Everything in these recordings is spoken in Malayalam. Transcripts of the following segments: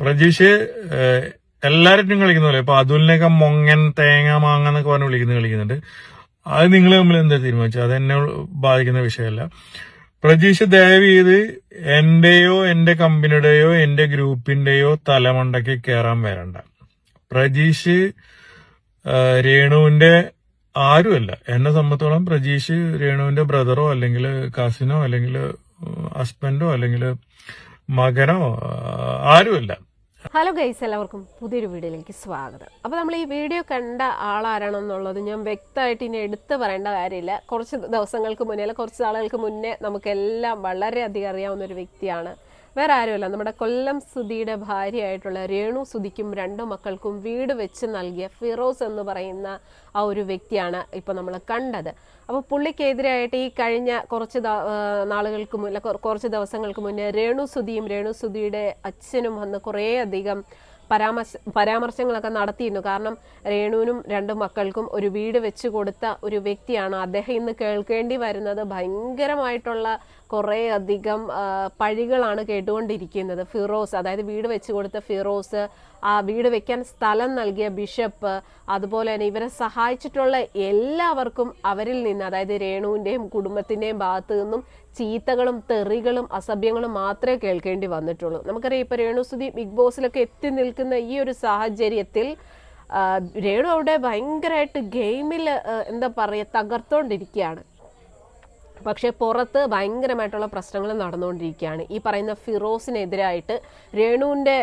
പ്രജീഷ് എല്ലാവരും കളിക്കുന്ന പോലെ ഇപ്പൊ അതുലിനെയൊക്കെ മൊങ്ങൻ തേങ്ങ മാങ്ങ എന്നൊക്കെ പറഞ്ഞ് വിളിക്കുന്ന കളിക്കുന്നുണ്ട്. അത് നിങ്ങൾ തമ്മിൽ എന്താ തീരുമാനിച്ചു അത് എന്നെ ബാധിക്കുന്ന വിഷയമല്ല. പ്രജീഷ് ദയവ് ചെയ്ത് എന്റെയോ എന്റെ കമ്പനിയുടെയോ എന്റെ ഗ്രൂപ്പിന്റെയോ തലമണ്ടയ്ക്ക് കയറാൻ വരണ്ട. പ്രജീഷ് രേണുവിന്റെ ആരുമല്ല. എന്നെ സംബന്ധിച്ചോളം പ്രജീഷ് രേണുവിന്റെ ബ്രദറോ അല്ലെങ്കിൽ കസിനോ അല്ലെങ്കിൽ ഹസ്ബൻഡോ അല്ലെങ്കിൽ മകനോ ആരുമല്ല. ഹലോ ഗൈസ് എല്ലാവർക്കും പുതിയൊരു വീഡിയോയിലേക്ക് സ്വാഗതം. അപ്പോൾ നമ്മൾ ഈ വീഡിയോ കണ്ട ആളാരാണെന്നുള്ളത് ഞാൻ വ്യക്തമായിട്ട് ഇനി എടുത്തു പറയേണ്ട കാര്യമില്ല. കുറച്ച് ദിവസങ്ങൾക്ക് മുന്നേ അല്ല കുറച്ച് ആളുകൾക്ക് മുന്നേ നമുക്കെല്ലാം വളരെയധികം അറിയാവുന്ന ഒരു വ്യക്തിയാണ് വേറെ ആരുമല്ല. നമ്മുടെ കൊല്ലം സുധിയുടെ ഭാര്യയായിട്ടുള്ള രേണു സുധിക്കും രണ്ടു മക്കൾക്കും വീട് വെച്ച് നൽകിയ ഫിറോസ് എന്ന് പറയുന്ന ആ ഒരു വ്യക്തിയാണ് ഇപ്പോൾ നമ്മൾ കണ്ടത്. അപ്പോൾ പുള്ളിക്കെതിരായിട്ട് ഈ കഴിഞ്ഞ കുറച്ച് നാളുകൾക്ക് മുന്നേ കുറച്ച് ദിവസങ്ങൾക്ക് മുന്നേ രേണു സുധിയും രേണു സുധിയുടെ അച്ഛനും വന്ന് കുറേ അധികം പരാമർശ പരാമർശങ്ങളൊക്കെ നടത്തിയിരുന്നു. കാരണം രേണുവിനും രണ്ട് മക്കൾക്കും ഒരു വീട് വെച്ച് കൊടുത്ത ഒരു വ്യക്തിയാണ് അദ്ദേഹം ഇന്ന് കേൾക്കേണ്ടി വരുന്നത്. ഭയങ്കരമായിട്ടുള്ള കുറേ അധികം പഴികളാണ് കേട്ടുകൊണ്ടിരിക്കുന്നത്. ഫിറോസ് അതായത് വീട് വെച്ച് കൊടുത്ത ഫിറോസ് ആ വീട് വെക്കാൻ സ്ഥലം നൽകിയ ബിഷപ്പ് അതുപോലെ തന്നെ ഇവരെ സഹായിച്ചിട്ടുള്ള എല്ലാവർക്കും അവരിൽ നിന്ന് അതായത് രേണുവിന്റെയും കുടുംബത്തിന്റെയും ഭാഗത്തു നിന്നും ചീത്തകളും തെറികളും അസഭ്യങ്ങളും മാത്രമേ കേൾക്കേണ്ടി വന്നിട്ടുള്ളൂ. നമുക്കറിയാം ഇപ്പൊ രേണുസുതി ബിഗ് ബോസിലൊക്കെ എത്തി നിൽക്കുന്ന ഈ ഒരു സാഹചര്യത്തിൽ രേണു അവിടെ ഭയങ്കരമായിട്ട് ഗെയിമിൽ എന്താ പറയുക തകർത്തോണ്ടിരിക്കുകയാണ്. പക്ഷേ പുറത്ത് ഭയങ്കരമായിട്ടുള്ള പ്രശ്നങ്ങൾ നടന്നുകൊണ്ടിരിക്കുകയാണ്. ഈ പറയുന്ന ഫിറോസിനെതിരായിട്ട് രേണുവിന്റെ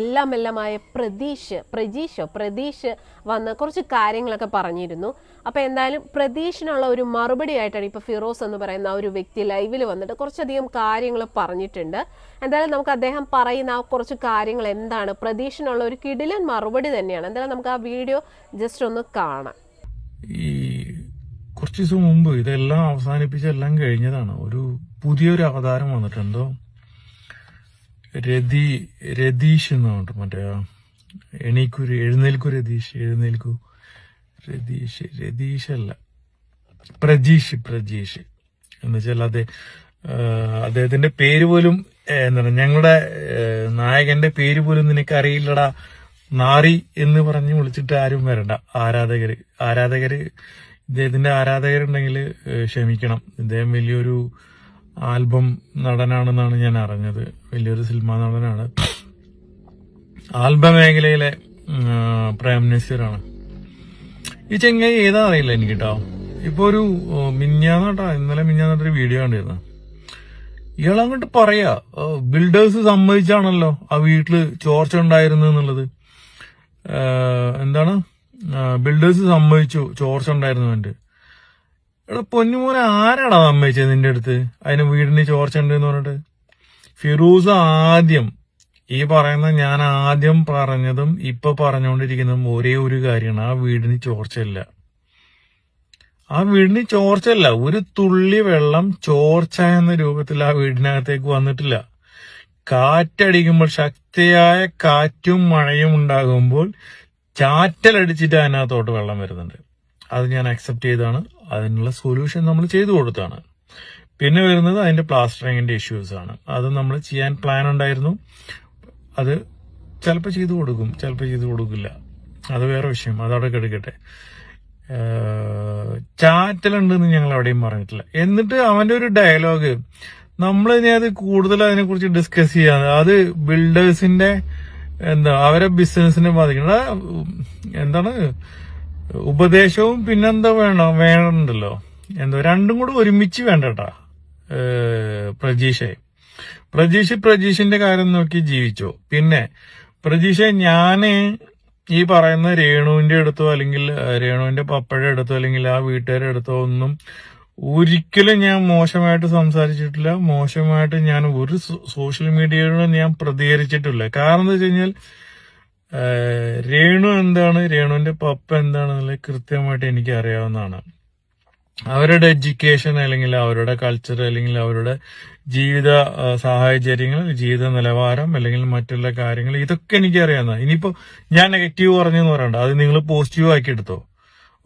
എല്ലാം എല്ലാമായ പ്രതീഷ് പ്രജീഷോ പ്രതീഷ് വന്ന് കുറച്ച് കാര്യങ്ങളൊക്കെ പറഞ്ഞിരുന്നു. അപ്പോൾ എന്തായാലും പ്രതീഷിനുള്ള ഒരു മറുപടി ആയിട്ടാണ് ഇപ്പോൾ ഫിറോസ് എന്ന് പറയുന്ന ഒരു വ്യക്തി ലൈവിൽ വന്നിട്ട് കുറച്ചധികം കാര്യങ്ങൾ പറഞ്ഞിട്ടുണ്ട്. എന്തായാലും നമുക്ക് അദ്ദേഹം പറയുന്ന ആ കുറച്ച് കാര്യങ്ങൾ എന്താണ്? പ്രതീഷിനുള്ള ഒരു കിടിലൻ മറുപടി തന്നെയാണ്. എന്തായാലും നമുക്ക് ആ വീഡിയോ ജസ്റ്റ് ഒന്ന് കാണാം. ഈ കുറച്ച് ദിവസം മുമ്പ് ഇതെല്ലാം അവസാനിപ്പിച്ച് എല്ലാം കഴിഞ്ഞതാണ്. ഒരു പുതിയൊരു അവതാരം വന്നിട്ടുണ്ടോ രതി രതീഷ് എന്ന് പറഞ്ഞിട്ട് മറ്റേ എണീക്കുരു എഴുന്നേൽക്കു രതീഷ് എഴുന്നേൽക്കൂ രതീഷ് രതീഷ് അല്ല പ്രജീഷ് പ്രജീഷ് എന്ന് വെച്ചാൽ അതെ അദ്ദേഹത്തിന്റെ പേര് പോലും എന്താണ് ഞങ്ങളുടെ നായകന്റെ പേര് പോലും നിനക്ക് അറിയില്ലടാ നാറി എന്ന് പറഞ്ഞ് വിളിച്ചിട്ട് ആരും വരണ്ട. ആരാധകര് ആരാധകര് ഇദ്ദേഹത്തിന്റെ ആരാധകരുണ്ടെങ്കിൽ ക്ഷമിക്കണം. ഇദ്ദേഹം വലിയൊരു ആൽബം നടനാണെന്നാണ് ഞാൻ അറിഞ്ഞത്. വലിയൊരു സിനിമാ നടനാണ്. ആൽബം മേഖലയിലെ പ്രൈം മിനിസ്റ്ററാണ് ഈ ചെങ്ങായി ഏതാ അറിയില്ല എനിക്ക് കേട്ടോ ഇപ്പൊ ഒരു മിന്നാന്നോട്ടാ ഇന്നലെ മിന്നാന്നോട്ടൊരു വീഡിയോ കണ്ടിരുന്നു. ഇയാൾ അങ്ങോട്ട് പറയാ ബിൽഡേഴ്സ് സമ്മതിച്ചാണല്ലോ ആ വീട്ടിൽ ചോർച്ച ഉണ്ടായിരുന്നു എന്നുള്ളത്. എന്താണ്? ബിൽഡേഴ്സ് സമ്മതിച്ചു. ചോർച്ച ഉണ്ടായിരുന്നു എന്റെ എടാ പൊന്നുമോനെ ആരാടാ സമ്മതിച്ചത് നിന്റെ അടുത്ത്? അതിന് വീടിന് ചോർച്ച ഉണ്ട് എന്ന് പറഞ്ഞിട്ട്? ഫിറൂസ് ആദ്യം ഈ പറയുന്ന ഞാൻ ആദ്യം പറഞ്ഞതും ഇപ്പൊ പറഞ്ഞുകൊണ്ടിരിക്കുന്നതും ഒരേ ഒരു കാര്യമാണ്. ആ വീടിന് ചോർച്ചയില്ല. ആ വീടിന് ചോർച്ചയില്ല. ഒരു തുള്ളി വെള്ളം ചോർച്ച എന്ന രൂപത്തിൽ ആ വീടിനകത്തേക്ക് വന്നിട്ടില്ല. കാറ്റടിക്കുമ്പോൾ ശക്തിയായ കാറ്റും മഴയും ഉണ്ടാകുമ്പോൾ ചാറ്റലടിച്ചിട്ട് അതിനകത്തോട്ട് വെള്ളം വരുന്നുണ്ട്. അത് ഞാൻ അക്സെപ്റ്റ് ചെയ്താണ്. അതിനുള്ള സൊല്യൂഷൻ നമ്മൾ ചെയ്തു കൊടുത്താണ്. പിന്നെ വരുന്നത് അതിന്റെ പ്ലാസ്റ്ററിങ്ങിന്റെ ഇഷ്യൂസ് ആണ്. അത് നമ്മൾ ചെയ്യാൻ പ്ലാൻ ഉണ്ടായിരുന്നു. അത് ചിലപ്പോൾ ചെയ്തു കൊടുക്കും ചിലപ്പോൾ ചെയ്തു കൊടുക്കില്ല. അത് വേറെ വിഷയം. അതവിടെ കിടക്കട്ടെ. ചാറ്റലുണ്ടെന്ന് ഞങ്ങൾ അവിടെയും പറഞ്ഞിട്ടില്ല. എന്നിട്ട് അവന്റെ ഒരു ഡയലോഗ് നമ്മൾ ഇനി അത് കൂടുതൽ അതിനെക്കുറിച്ച് ഡിസ്കസ് ചെയ്യാതെ അത് ബിൽഡേഴ്സിന്റെ എന്താ അവരെ ബിസിനസിനെ ബാധിക്കണം. എന്താണ് ഉപദേശവും പിന്നെന്താ വേണം? വേണ്ടല്ലോ എന്തോ രണ്ടും കൂടെ ഒരുമിച്ച് വേണ്ടട്ടാ. പ്രജീഷെ. പ്രജീഷ് പ്രജീഷിന്റെ കാര്യം നോക്കി ജീവിച്ചോ? പിന്നെ പ്രജീഷെ ഞാൻ ഈ പറയുന്ന രേണുവിന്റെ അടുത്തോ അല്ലെങ്കിൽ രേണുവിന്റെ പപ്പയുടെ അടുത്തോ അല്ലെങ്കിൽ ആ വീട്ടുകാരുടെ അടുത്തോ ഒന്നും ഒരിക്കലും ഞാൻ മോശമായിട്ട് സംസാരിച്ചിട്ടില്ല. മോശമായിട്ട് ഞാൻ ഒരു സോഷ്യൽ മീഡിയയിലും ഞാൻ പ്രതികരിച്ചിട്ടില്ല. കാരണം എന്താ വെച്ച് കഴിഞ്ഞാൽ രേണു എന്താണ്? രേണുവിന്റെ പപ്പ എന്താണെന്നുള്ളത് കൃത്യമായിട്ട് എനിക്ക് അറിയാവുന്നതാണ്. അവരുടെ എഡ്യൂക്കേഷൻ അല്ലെങ്കിൽ അവരുടെ കൾച്ചർ അല്ലെങ്കിൽ അവരുടെ ജീവിത സാഹചര്യങ്ങൾ ജീവിത നിലവാരം അല്ലെങ്കിൽ മറ്റുള്ള കാര്യങ്ങൾ ഇതൊക്കെ എനിക്ക് അറിയാവുന്ന ഇനിയിപ്പോ ഞാൻ നെഗറ്റീവ് പറഞ്ഞെന്ന് പറയണ്ട. അത് നിങ്ങൾ പോസിറ്റീവ് ആക്കി എടുത്തോ.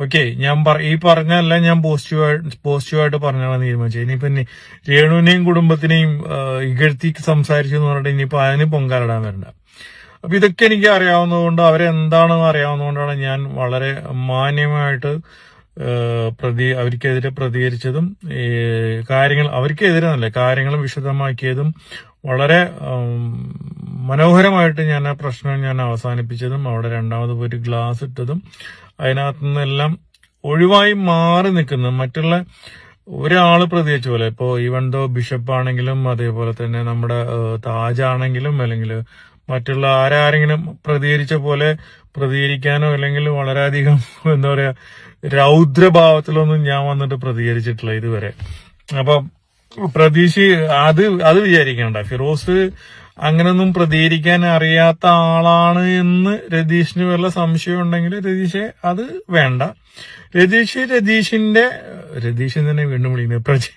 ഓക്കെ ഞാൻ ഈ പറഞ്ഞല്ല ഞാൻ പോസിറ്റീവ് പോസിറ്റീവായിട്ട് പറഞ്ഞാണ് തീരുമാനിച്ചത്. ഇനിയിപ്പോ ഇനി രേണുവിനെയും കുടുംബത്തിനെയും ഇകഴ്ത്തി സംസാരിച്ചു എന്ന് പറഞ്ഞിട്ട് ഇനിയിപ്പോ അതിന് പൊങ്കാലിടാൻ വരണ്ട. അപ്പൊ ഇതൊക്കെ എനിക്ക് അറിയാവുന്നതുകൊണ്ട് അവരെന്താണെന്ന് അറിയാവുന്നതുകൊണ്ടാണ് ഞാൻ വളരെ മാന്യമായിട്ട് പ്രതി അവർക്കെതിരെ പ്രതികരിച്ചതും കാര്യങ്ങൾ അവർക്കെതിരെ നല്ല കാര്യങ്ങൾ വിശദമാക്കിയതും വളരെ മനോഹരമായിട്ട് ഞാൻ ആ പ്രശ്നം ഞാൻ അവസാനിപ്പിച്ചതും അവിടെ രണ്ടാമത് പോയിട്ട് ഗ്ലാസ് ഇട്ടതും അതിനകത്തു നിന്നെല്ലാം ഒഴിവായി മാറി നിൽക്കുന്നത് മറ്റുള്ള ഒരാൾ പ്രതികരിച്ച പോലെ ഇപ്പോ ഈവൻ ദോ ബിഷപ്പ് ആണെങ്കിലും അതേപോലെ തന്നെ നമ്മുടെ താജാണെങ്കിലും അല്ലെങ്കിൽ മറ്റുള്ള ആരാരെങ്കിലും പ്രതികരിച്ച പോലെ പ്രതികരിക്കാനോ അല്ലെങ്കിൽ വളരെയധികം എന്താ പറയാ രൗദ്രഭാവത്തിലൊന്നും ഞാൻ വന്നിട്ട് പ്രതികരിച്ചിട്ടില്ല ഇതുവരെ. അപ്പൊ പ്രതീക്ഷ അത് അത് വിചാരിക്കണ്ട. ഫിറോസ് അങ്ങനൊന്നും പ്രതികരിക്കാൻ അറിയാത്ത ആളാണ് എന്ന് രതീഷിന് വല്ല സംശയം ഉണ്ടെങ്കിൽ രതീഷെ അത് വേണ്ട. രതീഷ് രതീഷിന്റെ രതീഷ് തന്നെ വീണ്ടും വിളിക്കുന്നത് പ്രജി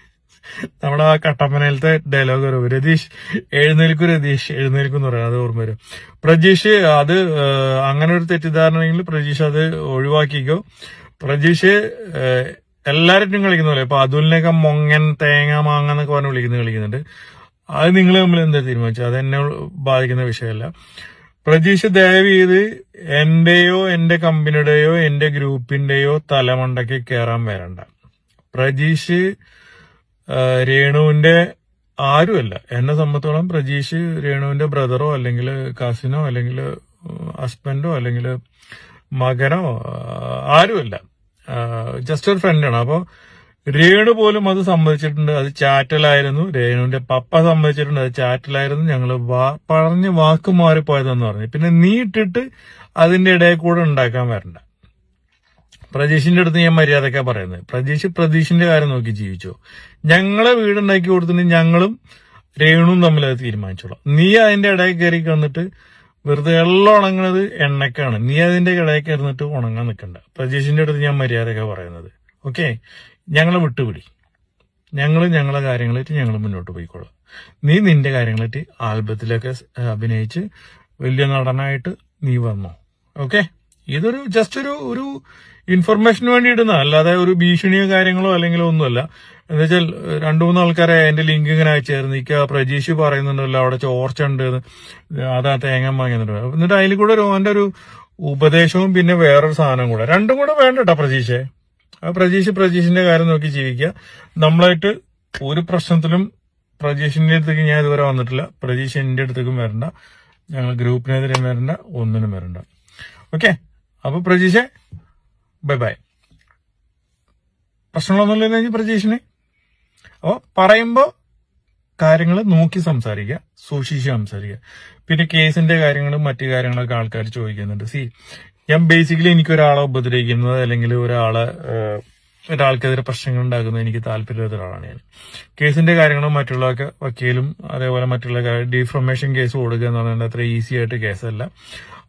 നമ്മുടെ ആ കട്ടപ്പനയിലത്തെ ഡയലോഗ് വരും. രതീഷ് എഴുന്നേൽക്കും രതീഷ് എഴുന്നേൽക്കും എന്ന് പറയാം. അത് ഓർമ്മ വരും. പ്രജീഷ് അത് അങ്ങനെ ഒരു തെറ്റിദ്ധാരണയെങ്കിൽ പ്രജീഷ് അത് ഒഴിവാക്കിക്കോ. പ്രജീഷ് എല്ലാവരും കളിക്കുന്ന പോലെ. ഇപ്പൊ അതുലിനെയൊക്കെ മൊങ്ങൻ തേങ്ങ മാങ്ങ എന്നൊക്കെ പറഞ്ഞ് വിളിക്കുന്ന കളിക്കുന്നുണ്ട്. അത് നിങ്ങൾ തമ്മിൽ എന്താ തീരുമാനിച്ചത്? അത് എന്നെ ബാധിക്കുന്ന വിഷയമല്ല. പ്രജീഷ് ദയവ് ചെയ്ത് എന്റെയോ എന്റെ കമ്പനിയുടെയോ എന്റെ ഗ്രൂപ്പിന്റെയോ തലമണ്ടയ്ക്ക് കയറാൻ വരണ്ട. പ്രജീഷ് രേണുവിന്റെ ആരുമല്ല. എന്നെ സംബന്ധിച്ചോളം പ്രജീഷ് രേണുവിന്റെ ബ്രദറോ അല്ലെങ്കിൽ കസിനോ അല്ലെങ്കിൽ ഹസ്ബൻഡോ അല്ലെങ്കിൽ മകനോ ആരുമല്ല. ജസ്റ്റ് ഒരു ഫ്രണ്ടാണ് അപ്പോൾ രേണു പോലും അത് സമ്മതിച്ചിട്ടുണ്ട്. അത് ചാറ്റലായിരുന്നു. രേണുവിന്റെ പപ്പ സമ്മതിച്ചിട്ടുണ്ട്. അത് ചാറ്റലായിരുന്നു. ഞങ്ങൾ പറഞ്ഞ് വാക്ക് മാറിപ്പോയതെന്ന് പറഞ്ഞു. പിന്നെ നീ ഇട്ടിട്ട് അതിന്റെ ഇടയിൽ കൂടെ ഉണ്ടാക്കാൻ വരണ്ട. പ്രജീഷിന്റെ അടുത്ത് ഞാൻ മര്യാദക്കാ പറയുന്നത്. പ്രജീഷ് പ്രതീഷിന്റെ കാര്യം നോക്കി ജീവിച്ചോ. ഞങ്ങളെ വീടുണ്ടാക്കി കൊടുത്തിട്ട് ഞങ്ങളും രേണുവും തമ്മിൽ അത് തീരുമാനിച്ചോളാം. നീ അതിന്റെ ഇടയിൽ കയറി കിടന്നിട്ട് വെറുതെ എല്ലാം ഉണങ്ങുന്നത് എണ്ണക്കാണ് നീ അതിന്റെ കിടയിൽ കയറിന്നിട്ട് ഉണങ്ങാൻ നിൽക്കണ്ട പ്രജീഷിന്റെ അടുത്ത് ഞാൻ മര്യാദയൊക്കെ പറയുന്നത്. ഓക്കെ ഞങ്ങളെ വിട്ടുപിടി. ഞങ്ങൾ ഞങ്ങളെ കാര്യങ്ങളായിട്ട് ഞങ്ങൾ മുന്നോട്ട് പോയിക്കോളാം. നീ നിന്റെ കാര്യങ്ങളായിട്ട് ആൽബത്തിലൊക്കെ അഭിനയിച്ച് വലിയ നടനായിട്ട് നീ വന്നോ. ഓക്കെ ഇതൊരു ജസ്റ്റ് ഒരു ഒരു ഇൻഫർമേഷന് വേണ്ടി ഇടുന്ന അല്ലാതെ ഒരു ഭീഷണിയോ കാര്യങ്ങളോ അല്ലെങ്കിൽ ഒന്നുമല്ല. എന്താ വെച്ചാൽ രണ്ടു മൂന്ന് ആൾക്കാരെ എന്റെ ലിങ്ക് ഇങ്ങനെ അയച്ചായിരുന്നു. ഇക്ക പ്രജീഷ് പറയുന്നുണ്ടല്ലോ അവിടെ ചോർച്ച ഉണ്ട്. അതാ തേങ്ങ വാങ്ങിയുന്നുണ്ട് എന്നിട്ട് അതിൽ കൂടെ ഓന്റെ ഒരു ഉപദേശവും പിന്നെ വേറൊരു സാധനം കൂടെ. രണ്ടും കൂടെ വേണ്ട കേട്ടോ പ്രജീഷെ. ആ പ്രജീഷ് പ്രജീഷിന്റെ കാര്യം നോക്കി ജീവിക്കുക. നമ്മളായിട്ട് ഒരു പ്രശ്നത്തിലും പ്രജീഷിന്റെ അടുത്തേക്ക് ഞാൻ ഇതുവരെ വന്നിട്ടില്ല. പ്രജീഷ് എന്റെ അടുത്തേക്കും വരണ്ട. ഞങ്ങൾ ഗ്രൂപ്പിനെതിരെ വരണ്ട ഒന്നിനും വരണ്ട. ഓക്കെ? അപ്പൊ പ്രജീഷെ ബൈ ബൈ പ്രശ്നങ്ങളൊന്നുമില്ലെന്ന് പ്രജീഷിന്. അപ്പൊ പറയുമ്പോ കാര്യങ്ങൾ നോക്കി സംസാരിക്കുക സൂക്ഷിച്ച് സംസാരിക്കുക. പിന്നെ കേസിന്റെ കാര്യങ്ങളും മറ്റു കാര്യങ്ങളൊക്കെ ആൾക്കാർ ചോദിക്കുന്നുണ്ട്. സി ഞാൻ ബേസിക്കലി എനിക്ക് ഒരാളെ ഉപദ്രവിക്കുന്നത് അല്ലെങ്കിൽ ഒരാളെ ഒരാൾക്കെതിരെ പ്രശ്നങ്ങൾ ഉണ്ടാക്കുന്നത് എനിക്ക് താല്പര്യമില്ലാത്ത ഒരാളാണ് ഞാൻ. കേസിന്റെ കാര്യങ്ങളും മറ്റുള്ളതൊക്കെ വക്കീലും അതേപോലെ മറ്റുള്ള ഡിഫർമേഷൻ കേസ് കൊടുക്കുക എന്ന് പറയുന്നത് അത്ര ഈസി ആയിട്ട് കേസല്ല.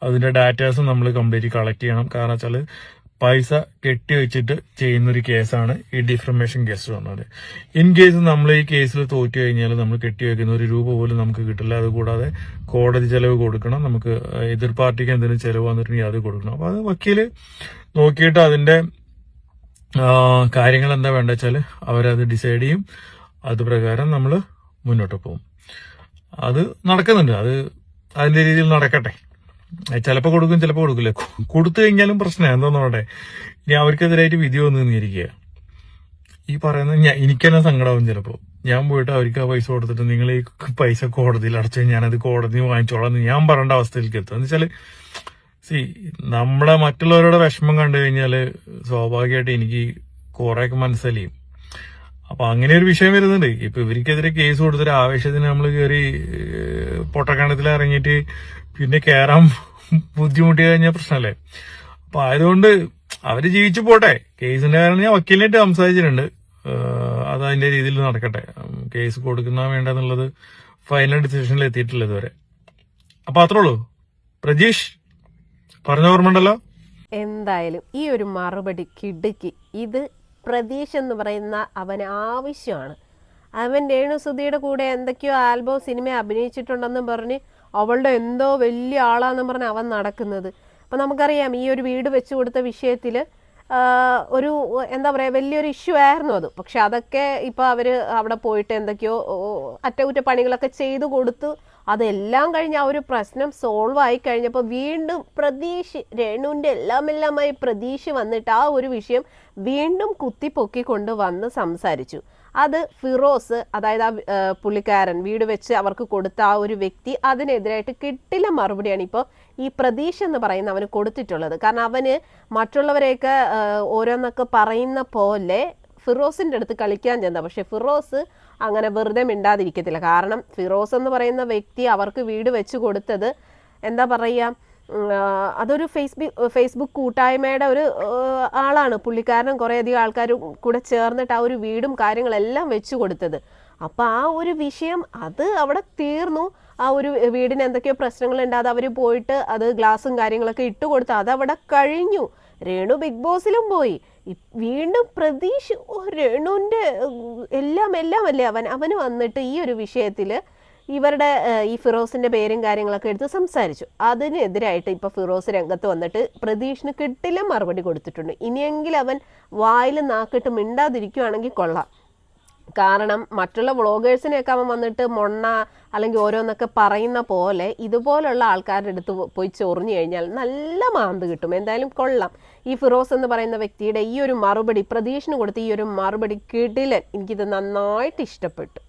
അതിന്റെ ഡാറ്റാസ് നമ്മൾ കംപ്ലീറ്റ് കളക്ട് ചെയ്യണം. കാരണം വെച്ചാൽ പൈസ കെട്ടിവെച്ചിട്ട് ചെയ്യുന്ന ഒരു കേസാണ് ഈ ഡിഫർമേഷൻ കേസ് പറഞ്ഞത്. ഇൻ കേസ് നമ്മൾ ഈ കേസിൽ തോറ്റു കഴിഞ്ഞാൽ നമ്മൾ കെട്ടി വെക്കുന്ന ഒരു രൂപ പോലും നമുക്ക് കിട്ടില്ല. അതുകൂടാതെ കോടതി ചെലവ് കൊടുക്കണം. നമുക്ക് എതിർ പാർട്ടിക്ക് എന്തെങ്കിലും ചെലവ് വന്നിട്ടുണ്ടെങ്കിൽ അത് കൊടുക്കണം. അപ്പൊ അത് വക്കീൽ നോക്കിയിട്ട് അതിന്റെ കാര്യങ്ങൾ എന്താ വേണ്ട വെച്ചാൽ അവരത് ഡിസൈഡ് ചെയ്യും. അത് പ്രകാരം നമ്മൾ മുന്നോട്ട് പോകും. അത് നടക്കുന്നുണ്ട്. അത് അതിന്റെ രീതിയിൽ നടക്കട്ടെ. ചിലപ്പോൾ കൊടുക്കും ചിലപ്പോൾ കൊടുക്കില്ല. കൊടുത്തു കഴിഞ്ഞാലും പ്രശ്നം. എന്താന്നോട്ടെ ഇനി അവർക്കെതിരായിട്ട് വിധി വന്നു നിന്നിരിക്കുക ഈ പറയുന്ന ഞാൻ എനിക്ക് തന്നെ സങ്കടമാവും ചിലപ്പോൾ ഞാൻ പോയിട്ട് അവർക്ക് ആ പൈസ കൊടുത്തിട്ട് നിങ്ങൾ ഈ പൈസ കോടതിയിൽ അടച്ചു ഞാനത് കോടതി വാങ്ങിച്ചോളാം ഞാൻ പറയേണ്ട അവസ്ഥയിലേക്ക് എത്തും. എന്ന് വെച്ചാൽ സി നമ്മളെ മറ്റുള്ളവരുടെ വിഷമം കണ്ടു കഴിഞ്ഞാൽ സ്വാഭാവികമായിട്ട് എനിക്ക് കുറേയൊക്കെ മനസ്സിലായും. അപ്പൊ അങ്ങനെ ഒരു വിഷയം വരുന്നുണ്ട്. ഇപ്പൊ ഇവർക്കെതിരെ കേസ് കൊടുത്തൊരു ആവേശത്തിന് നമ്മൾ കയറി പൊട്ടക്കണത്തിൽ ഇറങ്ങിയിട്ട് പിന്നെ കയറാൻ ബുദ്ധിമുട്ടി കഴിഞ്ഞ പ്രശ്നമല്ലേ അപ്പൊ ആയതുകൊണ്ട് അവർ ജീവിച്ചു പോട്ടെ. കേസിന്റെ കാരണം ഞാൻ വക്കീലിനായിട്ട് സംസാരിച്ചിട്ടുണ്ട്. അത് അതിന്റെ രീതിയിൽ നടക്കട്ടെ. കേസ് കൊടുക്കുന്ന വേണ്ടെന്നുള്ളത് ഫൈനൽ ഡിസിഷനിൽ എത്തിയിട്ടില്ല ഇതുവരെ. അപ്പൊ അത്രേ ഉള്ളൂ. പ്രജീഷ് പറഞ്ഞ ഓർമ്മ എന്തായാലും ഈ ഒരു മറുപടി കിടുക്കി. ഇത് പ്രതീഷ് എന്ന് പറയുന്ന അവന് ആവശ്യമാണ്. അവൻ രേണുസുധിയുടെ കൂടെ എന്തൊക്കെയോ ആൽബം സിനിമ അഭിനയിച്ചിട്ടുണ്ടെന്നും പറഞ്ഞ് അവളുടെ എന്തോ വലിയ ആളാണെന്ന് പറഞ്ഞ് അവൻ നടക്കുന്നത്. അപ്പം നമുക്കറിയാം ഈ ഒരു വീട് വെച്ചു കൊടുത്ത വിഷയത്തിൽ ഒരു എന്താ പറയുക വലിയൊരു ഇഷ്യൂ ആയിരുന്നു അത്. പക്ഷെ അതൊക്കെ ഇപ്പോൾ അവർ അവിടെ പോയിട്ട് എന്തൊക്കെയോ അറ്റകുറ്റപ്പണികളൊക്കെ ചെയ്തു കൊടുത്തു അതെല്ലാം കഴിഞ്ഞ് ആ ഒരു പ്രശ്നം സോൾവ് ആയി കഴിഞ്ഞപ്പോൾ വീണ്ടും പ്രതീക്ഷ രേണുവിന്റെ എല്ലാം എല്ലാമായി പ്രതീക്ഷ വന്നിട്ട് ആ ഒരു വിഷയം വീണ്ടും കുത്തിപ്പൊക്കിക്കൊണ്ട് വന്ന് സംസാരിച്ചു. അത് ഫിറോസ് അതായത് ആ പുള്ളിക്കാരൻ വീട് വെച്ച് അവർക്ക് കൊടുത്ത ആ ഒരു വ്യക്തി അതിനെതിരായിട്ട് കിട്ടില്ല മറുപടിയാണ് ഇപ്പോൾ ഈ പ്രതീക്ഷ എന്ന് പറയുന്ന അവന് കൊടുത്തിട്ടുള്ളത്. കാരണം അവന് മറ്റുള്ളവരെയൊക്കെ ഓരോന്നൊക്കെ പറയുന്ന പോലെ ഫിറോസിന്റെ അടുത്ത് കളിക്കാൻ ചെന്ന. പക്ഷെ ഫിറോസ് അങ്ങനെ വെറുതെ മിണ്ടാതിരിക്കത്തില്ല. കാരണം ഫിറോസ് എന്ന് പറയുന്ന വ്യക്തി അവർക്ക് വീട് വെച്ച് കൊടുത്തത് എന്താ പറയുക അതൊരു ഫേസ്ബുക്ക് ഫേസ്ബുക്ക് കൂട്ടായ്മയുടെ ഒരു ആളാണ് പുള്ളിക്കാരനും കുറേയധികം ആൾക്കാരും കൂടെ ചേർന്നിട്ട് ആ ഒരു വീടും കാര്യങ്ങളെല്ലാം വെച്ച് കൊടുത്തത്. അപ്പം ആ ഒരു വിഷയം അത് അവിടെ തീർന്നു. ആ ഒരു വീടിന് എന്തൊക്കെയോ പ്രശ്നങ്ങളുണ്ട് അത് അവർ പോയിട്ട് അത് ഗ്ലാസും കാര്യങ്ങളൊക്കെ ഇട്ട് കൊടുത്ത് അതവിടെ കഴിഞ്ഞു. രേണു ബിഗ് ബോസിലും പോയി. വീണ്ടും പ്രതീക്ഷ രേണുവിന്റെ എല്ലാം എല്ലാം അല്ലേ അവൻ അവന് വന്നിട്ട് ഈ ഒരു വിഷയത്തിൽ ഇവരുടെ ഈ ഫിറോസിന്റെ പേരും കാര്യങ്ങളൊക്കെ എടുത്ത് സംസാരിച്ചു. അതിനെതിരായിട്ട് ഇപ്പൊ ഫിറോസ് രംഗത്ത് വന്നിട്ട് പ്രതീഷിന് കിട്ടില്ല മറുപടി കൊടുത്തിട്ടുണ്ട്. ഇനിയെങ്കിലും അവൻ വായിൽ നാക്കിട്ട് മിണ്ടാതിരിക്കുവാണെങ്കിൽ കൊള്ളാം. കാരണം മറ്റുള്ള വ്ളോഗേഴ്സിനെയൊക്കെ അവൻ വന്നിട്ട് മൊണ്ണ അല്ലെങ്കിൽ ഓരോന്നൊക്കെ പറയുന്ന പോലെ ഇതുപോലുള്ള ആൾക്കാരുടെ അടുത്ത് പോയി ചൊറിഞ്ഞു കഴിഞ്ഞാൽ നല്ല മാന്ത് കിട്ടും. എന്തായാലും കൊള്ളാം. ഈ ഫിറോസ് എന്ന് പറയുന്ന വ്യക്തിയുടെ ഈ ഒരു മറുപടി പ്രതീക്ഷന് കൊടുത്ത് ഈ ഒരു മറുപടി കിടിലൻ എനിക്കിത് നന്നായിട്ട് ഇഷ്ടപ്പെട്ടു.